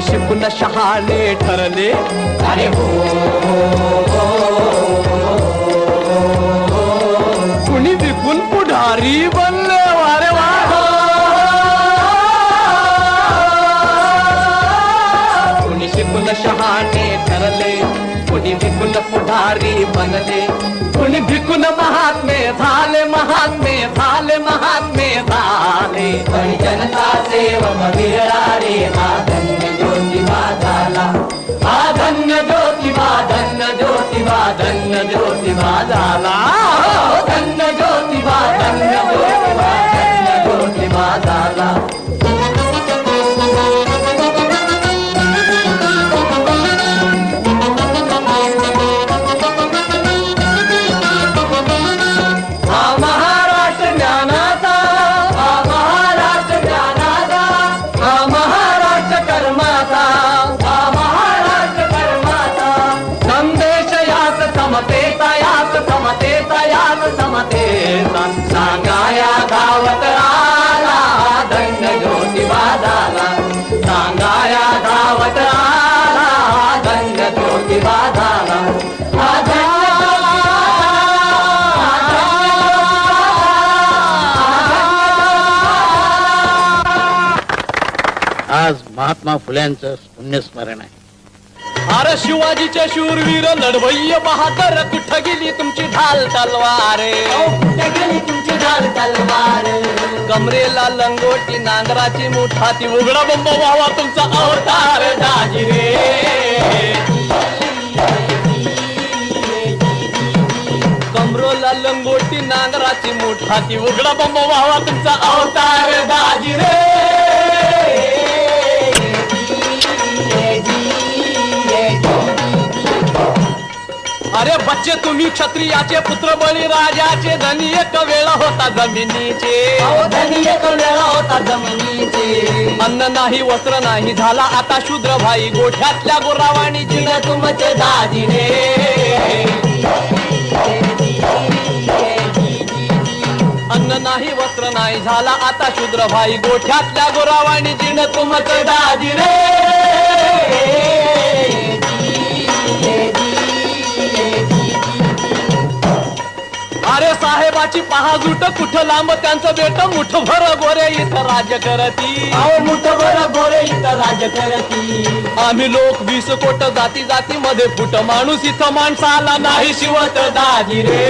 शिकून शहाणे ठरले अरे हो कुणी विकून पुढारी बनले वारे वा कुणी शिकून शहाणे ठरले कुणी विकून पुढारी बनले कुणी भिकून महात्मे झाले महात्मे झाले महात्मे झाले जनता सेवक विरळारे धन्य ज्योतिबा झाला. सांगाया धावत आला ज्योतिबा झाला सांगाया धावत आला ज्योतिबा झाला आज महात्मा फुल्यांचं पुण्यस्मरण आहे. अरे शिवाजीचे शूरवीर लढवय्य बहादर कुठं गेली तुमची ढाल तलवार? गेली तुमची ढाल तलवार? कमरेला लंगोटी नांगराची मुठ हाती उघडा बंब व्हावा तुमचा अवतार दाजी रे कमरोला लंगोटी नांगराची मुठ हाती उघडा बंब व्हावा तुमचा अवतार दाजी रे बच्चे तुम्ही क्षत्रियाचे पुत्र बळी राजाचे धनी एक वेळ होता जमिनीचे. धनी एक वेळा होता जमिनीचे. अन्न नाही वस्त्र नाही झाला आता शूद्र भाई. गोठ्यातल्या गोरावाणी जिन. तुमचे दादिने अन्न नाही वस्त्र नाही झाला आता शूद्र भाई. गोठ्यातल्या गोरावाणी जिन तुमचे दाजी साहेबाची पहाजूट कुठं लांब त्यांचं बेट मुठ भर गोरे इथं राज्य करती. अहो मुठ बर गोरे इथं राज करती. आम्ही लोक वीस कोट जाती जाती मध्ये फुट माणूस इथं माणसाला नाही शिवत दाजी रे.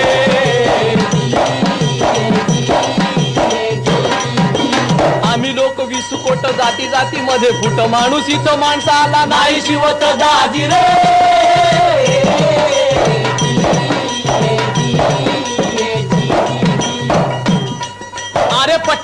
आम्ही लोक वीस कोट जाती जाती मध्ये फुट माणूस इथं माणसाला नाही शिवत दाजी रे.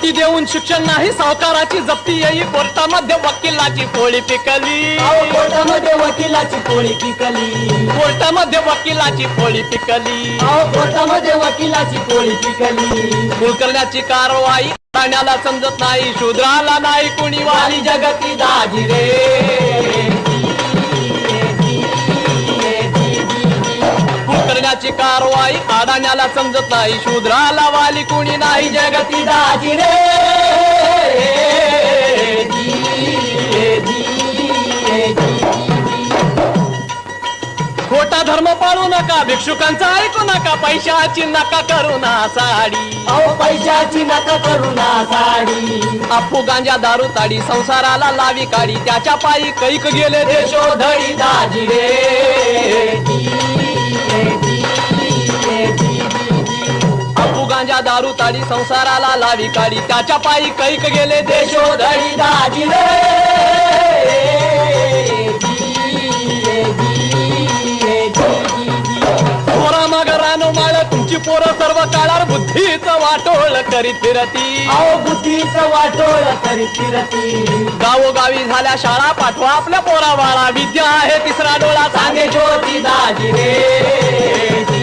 पट्टी देऊन शिक्षण नाही सावकाराची जप्ती येई कोर्टामध्ये वकिलाची पोळी पिकली. कोर्टामध्ये वकिलाची पोळी पिकली. कोर्टामध्ये वकिलाची पोळी पिकली. कोर्टामध्ये वकिलाची पोळी पिकली. खून करण्याची कारवाई ठाण्याला समजत नाही शूद्राला नाही कुणी वाली वाली जगती दाजी रे. अडाण्याला समजत नाही शूद्राला वाली कुणी नाही जगती दाजी रे खोटा धर्म पाळू नका भिक्षुकांचा ऐकू नका पैशाची नका करू ना साडी. अहो पैशाची नका करुणा साडी. अप्पू गांजा दारू ताडी संसाराला लावी काढी त्याच्या पायी कैक गेले देशो यशोधरी दाजी रे गांजा दारू ताडी संसाराला लावी काढी त्याच्या पायी कैक गेले देशो यशोधरी दाजी रे. पोरा मग रानो माळ तुमची पोरं सर्व काळार बुद्धीचं वाटोळ करीत फिरती. अहो बुद्धीचं वाटोळ तरी फिरती. गावोगावी झाल्या शाळा पाठवा आपल्या पोरा बाळा विद्या आहे तिसरा डोळा सांगे सांगे ज्योती दाजी रे.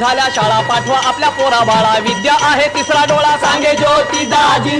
झाल्या शाळा पाठवा आपल्या पोरा बाळा विद्या आहे तिसरा डोळा सांगे सांगे ज्योती दाजी